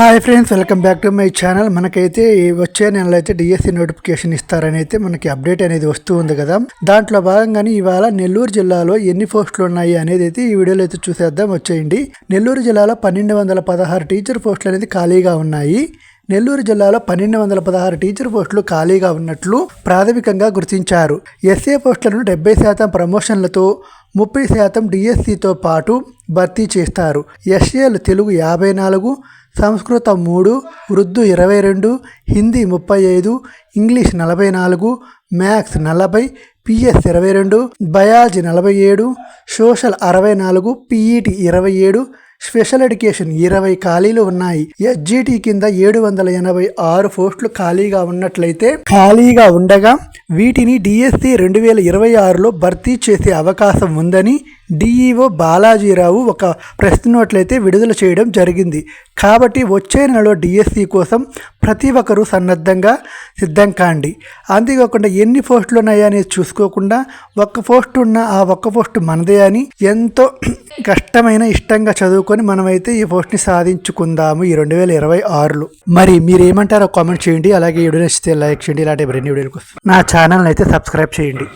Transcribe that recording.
Hi friends welcome back to my channel. మనకైతే వచ్చే నెలలో అయితే డిఎస్సి నోటిఫికేషన్ ఇస్తారని అయితే మనకి అప్డేట్ అనేది వస్తూ ఉంది కదా. దాంట్లో భాగంగానే ఇవాళ నెల్లూరు జిల్లాలో ఎన్ని పోస్టులు ఉన్నాయి అనేది అయితే ఈ వీడియోలో అయితే చూసేద్దాం వచ్చేయండి. నెల్లూరు జిల్లాలో పన్నెండు వందల పదహారు టీచర్ పోస్టులు అనేది ఖాళీగా ఉన్నాయి. నెల్లూరు జిల్లాలో పన్నెండు వందల పదహారు టీచర్ పోస్టులు ఖాళీగా ఉన్నట్లు ప్రాథమికంగా గుర్తించారు. ఎస్ఏ పోస్టులను డెబ్బై శాతం ప్రమోషన్లతో ముప్పై శాతం డిఎస్సితో పాటు భర్తీ చేస్తారు. ఎస్ఏలు తెలుగు యాభై నాలుగు సంస్కృతం మూడు ఉర్దూ ఇరవై రెండు హిందీ ముప్పై ఐదు ఇంగ్లీష్ నలభై నాలుగు మ్యాథ్స్ నలభై పిఎస్ ఇరవై రెండు బయాలజీ నలభై ఏడు సోషల్ అరవై నాలుగు పిఈటి ఇరవై ఏడు స్పెషల్ ఎడ్యుకేషన్ ఇరవై ఖాళీలు ఉన్నాయి. ఎస్జిటి కింద ఏడు వందల ఎనభై ఆరు పోస్టులు ఖాళీగా ఉన్నట్లయితే ఖాళీగా ఉండగా వీటిని డిఎస్సి రెండు వేల ఇరవై ఆరులో భర్తీ చేసే అవకాశం ఉందని డిఈఓ బాలాజీరావు ఒక ప్రెస్ నోట్లయితే విడుదల చేయడం జరిగింది. కాబట్టి వచ్చే నెలలో డిఎస్సి కోసం ప్రతి ఒక్కరూ సన్నద్ధంగా సిద్ధం కాండి అంతేకాకుండా ఎన్ని పోస్టులు ఉన్నాయా అనేది చూసుకోకుండా ఒక్క పోస్ట్ ఉన్న ఆ ఒక్క పోస్ట్ మనదే అని ఎంతో కష్టమైన ఇష్టంగా చదువుకొని మనమైతే ఈ పోస్ట్ని సాధించుకుందాము ఈ రెండు వేల ఇరవై ఆరులో. మరి మీరు ఏమంటారో కామెంట్ చేయండి అలాగే వీడియో నచ్చితే లైక్ చేయండి ఇలాంటి మరిన్ని వీడియోల కోసం నా ఛానల్ అయితే సబ్స్క్రైబ్ చేయండి.